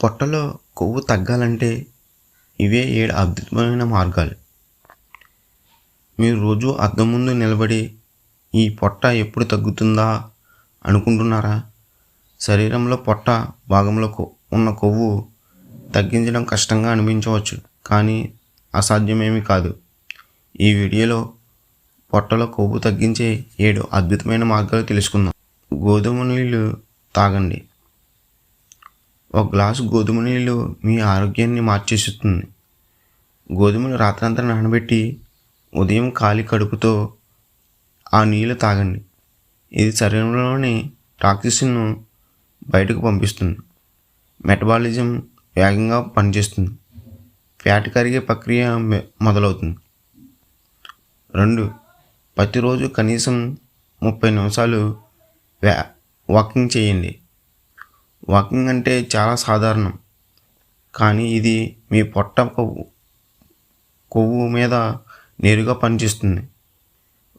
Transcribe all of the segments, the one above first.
పొట్టలో కొవ్వు తగ్గాలంటే ఇవే ఏడు అద్భుతమైన మార్గాలు. మీరు రోజు అద్దం ముందు నిలబడి ఈ పొట్ట ఎప్పుడు తగ్గుతుందా అనుకుంటున్నారా? శరీరంలో పొట్ట భాగంలో ఉన్న కొవ్వు తగ్గించడం కష్టంగా అనిపించవచ్చు కానీ అసాధ్యమేమీ కాదు. ఈ వీడియోలో పొట్టలో కొవ్వు తగ్గించే ఏడు అద్భుతమైన మార్గాలు తెలుసుకుందాం. గోధుమ నీళ్ళు తాగండి. ఒక గ్లాసు గోధుమ నీళ్ళు మీ ఆరోగ్యాన్ని మార్చేస్తుంది. గోధుమలు రాత్రంతా నానబెట్టి ఉదయం ఖాళీ కడుపుతో ఆ నీళ్ళు తాగండి. ఇది శరీరంలోని టాక్సిన్ను బయటకు పంపిస్తుంది. మెటబాలిజం వేగంగా పనిచేస్తుంది. ఫ్యాట్ కరిగే ప్రక్రియ మొదలవుతుంది. రెండు ప్రతిరోజు కనీసం ముప్పై నిమిషాలు వ్యా వాకింగ్ చేయండి. వాకింగ్ అంటే చాలా సాధారణం. కానీ ఇది మీ పొట్ట కొవ్వు కొవ్వు మీద నేరుగా పనిచేస్తుంది.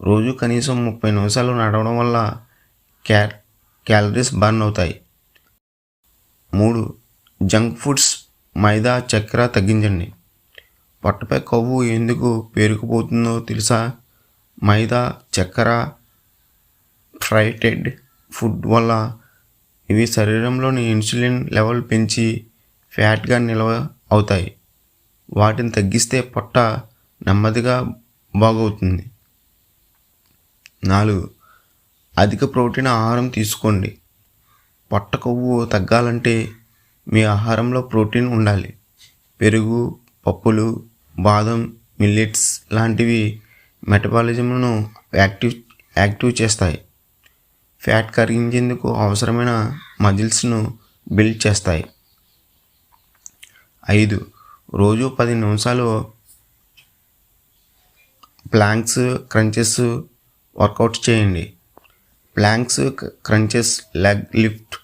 రోజు కనీసం ముప్పై నిమిషాలు నడవడం వల్ల క్యా క్యాలరీస్ బర్న్ అవుతాయి. మూడు జంక్ ఫుడ్స్ మైదా చక్కెర తగ్గించండి. పొట్టపై కొవ్వు ఎందుకు పేరుకుపోతుందో తెలుసా? మైదా చక్కెర ఫ్రైటెడ్ ఫుడ్ వల్ల ఇవి శరీరంలోని ఇన్సులిన్ లెవెల్ పెంచి ఫ్యాట్గా నిల్వ అవుతాయి. వాటిని తగ్గిస్తే పొట్ట నెమ్మదిగా బాగవుతుంది. నాలుగు అధిక ప్రోటీన్ ఆహారం తీసుకోండి. పొట్ట కొవ్వు తగ్గాలంటే మీ ఆహారంలో ప్రోటీన్ ఉండాలి. పెరుగు పప్పులు బాదం మిల్లెట్స్ లాంటివి మెటబాలిజంను యాక్టివ్ యాక్టివ్ చేస్తాయి. ఫ్యాట్ కరిగించేందుకు అవసరమైన మజిల్స్ను బిల్డ్ చేస్తాయి. ఐదు రోజు పది నిమిషాలు ప్లాంక్స్ క్రంచెస్ వర్కౌట్స్ చేయండి. ప్లాంక్స్ క్రంచెస్ లెగ్ లిఫ్ట్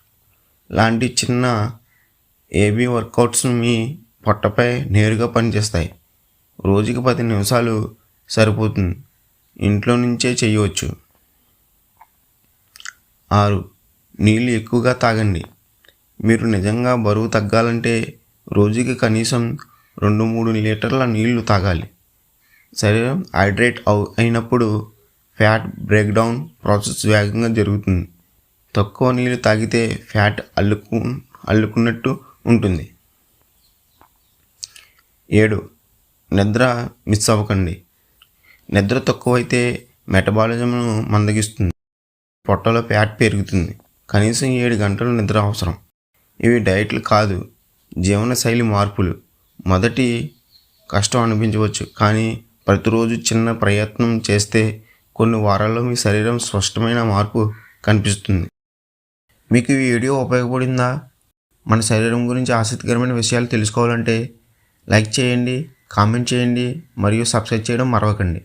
లాంటి చిన్న ఏబీ వర్కౌట్స్ మీ పొట్టపై నేరుగా పనిచేస్తాయి. రోజుకి పది నిమిషాలు సరిపోతుంది. ఇంట్లో నుంచే చేయవచ్చు. ఆరు. నీళ్ళు ఎక్కువగా తాగండి. మీరు నిజంగా బరువు తగ్గాలంటే రోజుకి కనీసం రెండు మూడు లీటర్ల నీళ్ళు తాగాలి. శరీరం హైడ్రేట్ అవు అయినప్పుడు ఫ్యాట్ బ్రేక్డౌన్ ప్రాసెస్ వేగంగా జరుగుతుంది. తక్కువ నీళ్ళు తాగితే ఫ్యాట్ అల్లుకు అల్లుకున్నట్టు ఉంటుంది. ఏడు. నిద్ర మిస్ అవ్వకండి. నిద్ర తక్కువైతే మెటబాలిజంను మందగిస్తుంది. పొట్టలో ఫ్యాట్ పెరుగుతుంది. కనీసం ఏడు గంటలు నిద్ర అవసరం. ఇవి డైట్లు కాదు జీవనశైలి మార్పులు. మొదటి కష్టం అనిపించవచ్చు కానీ ప్రతిరోజు చిన్న ప్రయత్నం చేస్తే కొన్ని వారాల్లో మీ శరీరం స్పష్టమైన మార్పు కనిపిస్తుంది. మీకు ఈ వీడియో ఉపయోగపడిందా? మన శరీరం గురించి ఆసక్తికరమైన విషయాలు తెలుసుకోవాలంటే లైక్ చేయండి కామెంట్ చేయండి మరియు సబ్స్క్రైబ్ చేయడం మరవకండి.